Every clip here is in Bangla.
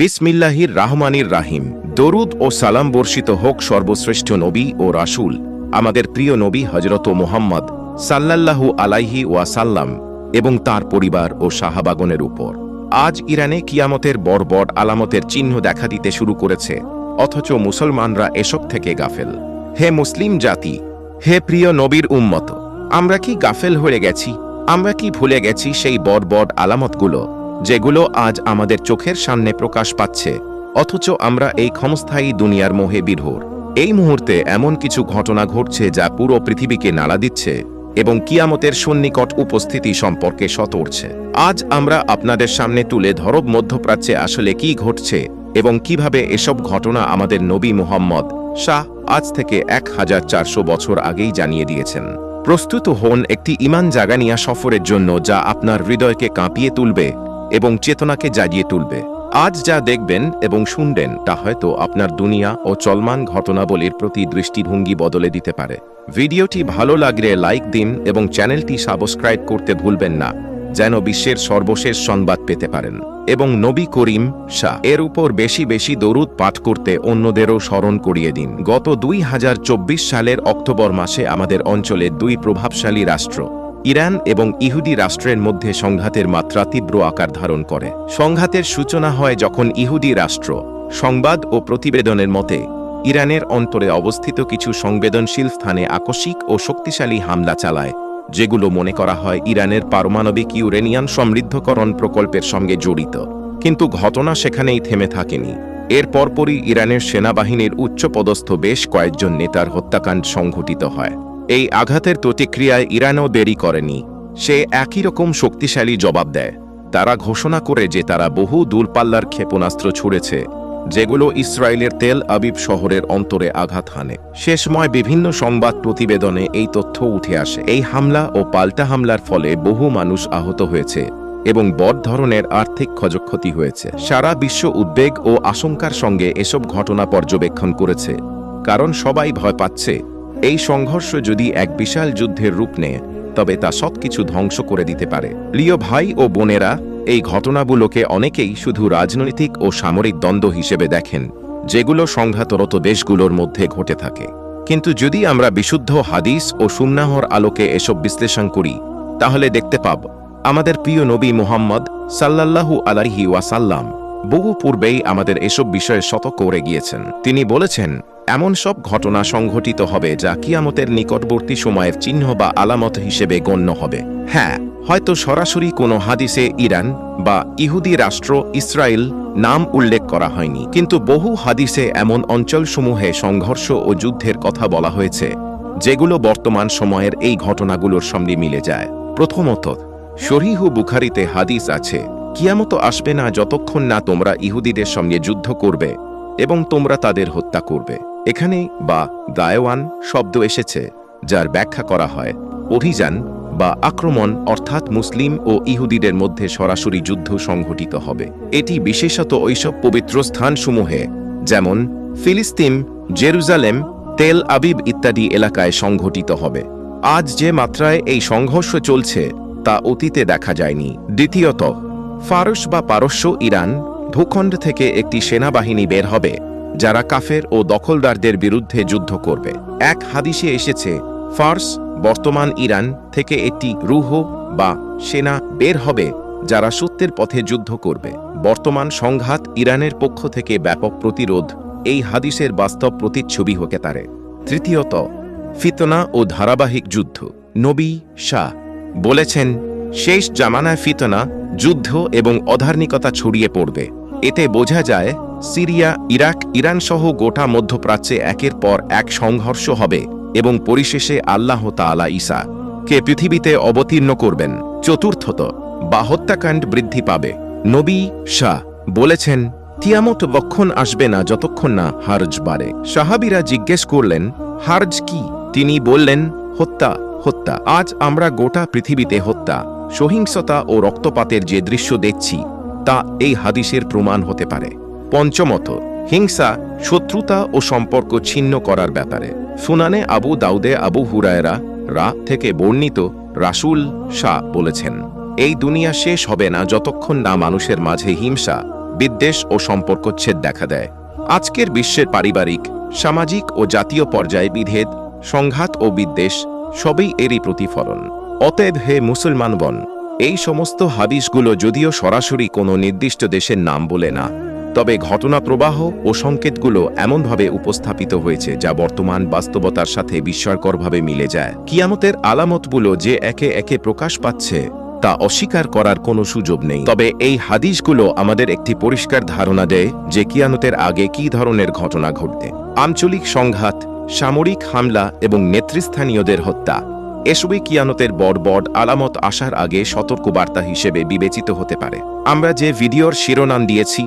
বিসমিল্লাহির রাহমানির রাহিম। দরুদ ও সালাম বর্ষিত হোক সর্বশ্রেষ্ঠ নবী ও রাসূল, আমাদের প্রিয় নবী হজরত মোহাম্মদ সাল্লাল্লাহু আলাইহি ওয়াসাল্লাম এবং তার পরিবার ও সাহাবাগনের উপর। আজ ইরানে কিয়ামতের বড় আলামতের চিহ্ন দেখা দিতে শুরু করেছে, অথচ মুসলমানরা এসব থেকে গাফেল। হে মুসলিম জাতি, হে প্রিয় নবীর উম্মত, আমরা কি গাফেল হয়ে গেছি? আমরা কি ভুলে গেছি সেই বড় আলামতগুলো? যেগুলো আজ আমাদের চোখের সামনে প্রকাশ পাচ্ছে, অথচ আমরা এই ক্ষমস্থায়ী দুনিয়ার মোহে বিভোর। এই মুহূর্তে এমন কিছু ঘটনা ঘটছে যা পুরো পৃথিবীকে নাড়া দিচ্ছে এবং কিয়ামতের সন্নিকট উপস্থিতি সম্পর্কে সতর্ছে। আজ আমরা আপনাদের সামনে তুলে ধরব মধ্যপ্রাচ্যে আসলে কি ঘটছে এবং কীভাবে এসব ঘটনা আমাদের নবী মুহাম্মদ শাহ আজ থেকে এক হাজার চারশো বছর আগেই জানিয়ে দিয়েছেন। প্রস্তুত হন একটি ইমান জাগানিয়া সফরের জন্য যা আপনার হৃদয়কে কাঁপিয়ে তুলবে এবং চেতনাকে জাগিয়ে তুলবে। আজ যা দেখবেন এবং শুনবেন, তা হয়তো আপনার দুনিয়া ও চলমান ঘটনাবলীর প্রতি দৃষ্টিভঙ্গি বদলে দিতে পারে। ভিডিওটি ভালো লাগলে লাইক দিন এবং চ্যানেলটি সাবস্ক্রাইব করতে ভুলবেন না, যেন বিশ্বের সর্বশেষ সংবাদ পেতে পারেন। এবং নবী করিম শাহ এর উপর বেশি বেশি দরুদ পাঠ করতে অন্যদেরও স্মরণ করিয়ে দিন। গত দুই হাজার চব্বিশ সালের অক্টোবর মাসে আমাদের অঞ্চলে দুই প্রভাবশালী রাষ্ট্র ইরান এবং ইহুদি রাষ্ট্রের মধ্যে সংঘাতের মাত্রা তীব্র আকার ধারণ করে। সংঘাতের সূচনা হয় যখন ইহুদি রাষ্ট্র সংবাদ ও প্রতিবেদনের মতে ইরানের অন্তরে অবস্থিত কিছু সংবেদনশীল স্থানে আকস্মিক ও শক্তিশালী হামলা চালায়, যেগুলো মনে করা হয় ইরানের পারমাণবিক ইউরেনিয়াম সমৃদ্ধকরণ প্রকল্পের সঙ্গে জড়িত। কিন্তু ঘটনা সেখানেই থেমে থাকেনি। এর পরপরই ইরানের সেনাবাহিনীর উচ্চপদস্থ বেশ কয়েকজন নেতার হত্যাকাণ্ড সংঘটিত হয়। এই আঘাতের প্রতিক্রিয়ায় ইরানও দেরি করেনি। সে একই রকম শক্তিশালী জবাব দেয়। তারা ঘোষণা করে যে তারা বহু দূরপাল্লার ক্ষেপণাস্ত্র ছুড়েছে, যেগুলো ইসরায়েলের তেল আবিব শহরের অন্তরে আঘাত হানে। সে সময় বিভিন্ন সংবাদ প্রতিবেদনে এই তথ্য উঠে আসে। এই হামলা ও পাল্টা হামলার ফলে বহু মানুষ আহত হয়েছে এবং বড় ধরনের আর্থিক ক্ষয়ক্ষতি হয়েছে। সারা বিশ্ব উদ্বেগ ও আশঙ্কার সঙ্গে এসব ঘটনা পর্যবেক্ষণ করেছে, কারণ সবাই ভয় পাচ্ছে এই সংঘর্ষ যদি এক বিশাল যুদ্ধের রূপ নেয়, তবে তা সবকিছু ধ্বংস করে দিতে পারে। প্রিয় ভাই ও বোনেরা, এই ঘটনাগুলোকে অনেকেই শুধু রাজনৈতিক ও সামরিক দ্বন্দ্ব হিসেবে দেখেন, যেগুলো সংঘাতরত দেশগুলোর মধ্যে ঘটে থাকে। কিন্তু যদি আমরা বিশুদ্ধ হাদিস ও সুন্নাহর আলোকে এসব বিশ্লেষণ করি, তাহলে দেখতে পাব, আমাদের প্রিয় নবী মুহাম্মদ সাল্লাল্লাহু আলাইহি ওয়াসাল্লাম বহু পূর্বেই আমাদের এসব বিষয়ে শত করে গিয়েছেন। তিনি বলেছেন এমন সব ঘটনা সংঘটিত হবে যা কিয়ামতের নিকটবর্তী সময়ের চিহ্ন বা আলামত হিসেবে গণ্য হবে। হ্যাঁ হয়তো সরাসরি কোনো হাদিসে ইরান বা ইহুদি রাষ্ট্র ইসরায়েল নাম উল্লেখ করা হয়নি, কিন্তু বহু হাদিসে এমন অঞ্চলসমূহে সংঘর্ষ ও যুদ্ধের কথা বলা হয়েছে, যেগুলো বর্তমান সময়ের এই ঘটনাগুলোর সঙ্গে মিলে যায়। প্রথমত, শরীহু বুখারিতে হাদিস আছে কিয়ামত আসবে না যতক্ষণ না তোমরা ইহুদিদের সঙ্গে যুদ্ধ করবে এবং তোমরা তাদের হত্যা করবে। এখানে বা দায়ওয়ান শব্দ এসেছে, যার ব্যাখ্যা করা হয়, অভিযান বা আক্রমণ অর্থাৎ মুসলিম ও ইহুদিদের মধ্যে সরাসরি যুদ্ধ সংঘটিত হবে। এটি বিশেষত ওইসব পবিত্র স্থানসমূহে, যেমন ফিলিস্তিন, জেরুজালেম, তেল আবিব ইত্যাদি এলাকায় সংঘটিত হবে। আজ যে মাত্রায় এই সংঘর্ষ চলছে, তা অতীতে দেখা যায়নি। দ্বিতীয়ত, ফারস বা পারস্য ইরান ভূখণ্ড থেকে একটি সেনাবাহিনী বের হবে। যারা কাফের ও দখলদারদের বিরুদ্ধে যুদ্ধ করবে। এক হাদিসে এসেছে, ফার্স, বর্তমান ইরান থেকে একটি রুহ বা সেনা বের হবে যারা সত্যের পথে যুদ্ধ করবে। বর্তমান সংঘাত ইরানের পক্ষ থেকে ব্যাপক প্রতিরোধ, এই হাদিসের বাস্তব প্রতিচ্ছবি হতে পারে। তৃতীয়ত, ফিতনা ও ধারাবাহিক যুদ্ধ। নবী শাহ বলেছেন, শেষ জামানায় ফিতনা, যুদ্ধ এবং অধার্মিকতা ছড়িয়ে পড়বে। এতে বোঝা যায় সিরিয়া, ইরাক, ইরান সহ গোটা মধ্যপ্রাচ্যে একের পর এক সংঘর্ষ হবে এবং পরিশেষে আল্লাহ তাআলা ঈসা কে পৃথিবীতে অবতীর্ণ করবেন। চতুর্থত, বা হত্যাকাণ্ড বৃদ্ধি পাবে। নবী শাহ বলেছেন তিয়ামত বক্ষণ আসবে না যতক্ষণ না হার্জ বাড়ে? সাহাবিরা জিজ্ঞেস করলেন, হার্জ কি? তিনি বললেন, হত্যা হত্যা। আজ আমরা গোটা পৃথিবীতে হত্যা, সহিংসতা ও রক্তপাতের যে দৃশ্য দেখছি, তা এই হাদিসের প্রমাণ হতে পারে। পঞ্চমত, হিংসা, শত্রুতা ও সম্পর্ক ছিন্ন করার ব্যাপারে। সুনানে আবু দাউদে আবু হুরায়রা, রা থেকে বর্ণিত রাসুল শাহ বলেছেন, এই দুনিয়া শেষ হবে না যতক্ষণ না মানুষের মাঝে হিংসা, বিদ্বেষ ও সম্পর্কচ্ছেদ দেখা দেয়। আজকের বিশ্বের পারিবারিক, সামাজিক ও জাতীয় পর্যায়ে বিভেদ, সংঘাত ও বিদ্বেষ, সবই এরই প্রতিফলন। অতএব হে মুসলমানগণ, এই সমস্ত হাদিসগুলো যদিও সরাসরি কোনো নির্দিষ্ট দেশের নাম বলে না তবে ঘটনা প্রবাহ ও সংকেতগুলো এমনভাবে উপস্থাপিত হয়েছে যা বর্তমান বাস্তবতার সাথে বিস্ময়করভাবে মিলে যায়। কিয়ামতের আলামতগুলো যে একে একে প্রকাশ পাচ্ছে, তা অস্বীকার করার কোনো সুযোগ নেই। তবে এই হাদিসগুলো আমাদের একটি পরিষ্কার ধারণা দেয় যে কিয়ামতের আগে কী ধরনের ঘটনা ঘটবে। আঞ্চলিক সংঘাত, সামরিক হামলা এবং নেতৃস্থানীয়দের হত্যা, এসবই কিয়ানতের বড় আলামত আসার আগে সতর্কবার্তা হিসেবে বিবেচিত হতে পারে। আমরা যে ভিডিওর শিরোনাম দিয়েছি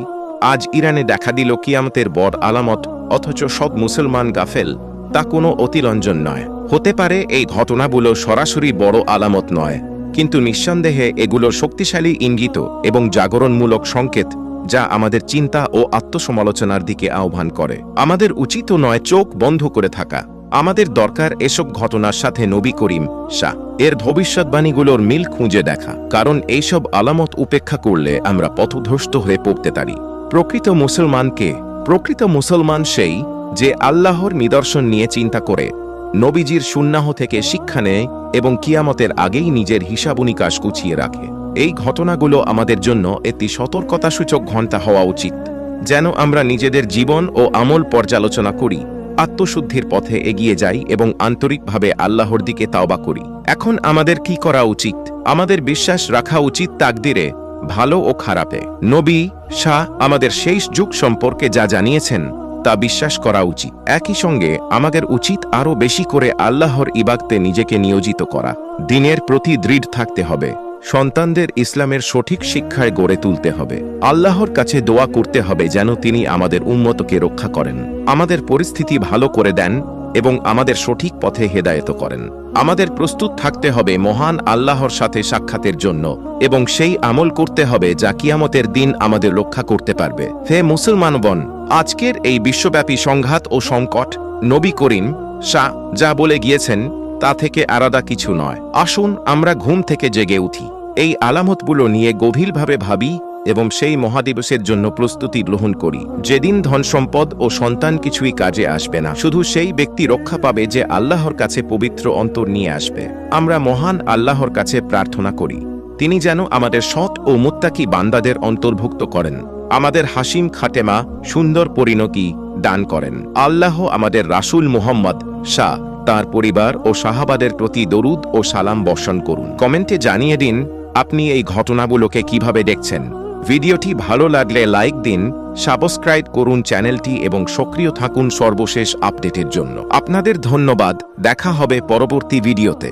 আজ ইরানে দেখা দিল কিয়ামতের বড় আলামত, অথচ সব মুসলমান গাফেল, তা কোনো অতিরঞ্জন নয়। হতে পারে এই ঘটনাগুলো সরাসরি বড় আলামত নয়, কিন্তু নিঃসন্দেহে এগুলো শক্তিশালী ইঙ্গিত এবং জাগরণমূলক সংকেত, যা আমাদের চিন্তা ও আত্মসমালোচনার দিকে আহ্বান করে। আমাদের উচিত নয় চোখ বন্ধ করে থাকা। আমাদের দরকার এসব ঘটনার সাথে নবী করিম, শাহ, এর ভবিষ্যৎবাণীগুলোর মিল খুঁজে দেখা। কারণ এইসব আলামত উপেক্ষা করলে আমরা পথভ্রষ্ট হয়ে পড়তে পারি। প্রকৃত মুসলমানকে, প্রকৃত মুসলমান সেই যে আল্লাহর নিদর্শন নিয়ে চিন্তা করে, নবীজির সুন্নাহ থেকে শিক্ষা নেয় এবং কিয়ামতের আগেই নিজের হিসাবনিকাশ গুছিয়ে রাখে। এই ঘটনাগুলো আমাদের জন্য একটি সতর্কতাসূচক ঘণ্টা হওয়া উচিত, যেন আমরা নিজেদের জীবন ও আমল পর্যালোচনা করি, আত্মশুদ্ধির পথে এগিয়ে যাই এবং আন্তরিকভাবে আল্লাহর দিকে তাওবা করি। এখন আমাদের কি করা উচিত? আমাদের বিশ্বাস রাখা উচিত তাকদিরে ভালো ও খারাপে। নবী শাহ আমাদের শেষ যুগ সম্পর্কে যা জানিয়েছেন, তা বিশ্বাস করা উচিত। একই সঙ্গে আমাদের উচিত আরও বেশি করে আল্লাহর ইবাগতে নিজেকে নিয়োজিত করা। দিনের প্রতি দৃঢ় থাকতে হবে। সন্তানদের ইসলামের সঠিক শিক্ষায় গড়ে তুলতে হবে। আল্লাহর কাছে দোয়া করতে হবে যেন তিনি আমাদের উন্মতকে রক্ষা করেন। আমাদের পরিস্থিতি ভালো করে দেন এবং আমাদের সঠিক পথে হেদায়ত করেন। আমাদের প্রস্তুত থাকতে হবে মহান আল্লাহর সাথে সাক্ষাতের জন্য এবং সেই আমল করতে হবে যা কিয়ামতের দিন আমাদের রক্ষা করতে পারবে। হে মুসলমানগণ আজকের এই বিশ্বব্যাপী সংঘাত ও সংকট, নবী করিম, শাহ, যা বলে গিয়েছেন, তা থেকে আলাদা কিছু নয়। আসুন আমরা ঘুম থেকে জেগে উঠি। এই আলামতগুলো নিয়ে গভীরভাবে ভাবি এবং সেই মহাদিবসের জন্য প্রস্তুতি গ্রহণ করি। যেদিন ধন সম্পদ ও সন্তান কিছুই কাজে আসবে না, শুধু সেই ব্যক্তি রক্ষা পাবে যে আল্লাহর কাছে পবিত্র অন্তর নিয়ে আসবে। আমরা মহান আল্লাহর কাছে প্রার্থনা করি, তিনি যেন আমাদের সৎ ও মুত্তাকি বান্দাদের অন্তর্ভুক্ত করেন, আমাদের হাসিম খাটেমা সুন্দর পরিণতি দান করেন। আল্লাহ আমাদের রাসূল মুহাম্মদ শাহ তার পরিবার ও সাহাবাদের প্রতি দরুদ ও সালাম বর্ষণ করুন। কমেন্টে জানিয়ে দিন, আপনি এই ঘটনাগুলোকে কীভাবে দেখছেন? ভিডিওটি ভালো লাগলে লাইক দিন, সাবস্ক্রাইব করুন চ্যানেলটি এবং সক্রিয় থাকুন সর্বশেষ আপডেটের জন্য। আপনাদের ধন্যবাদ, দেখা হবে পরবর্তী ভিডিওতে।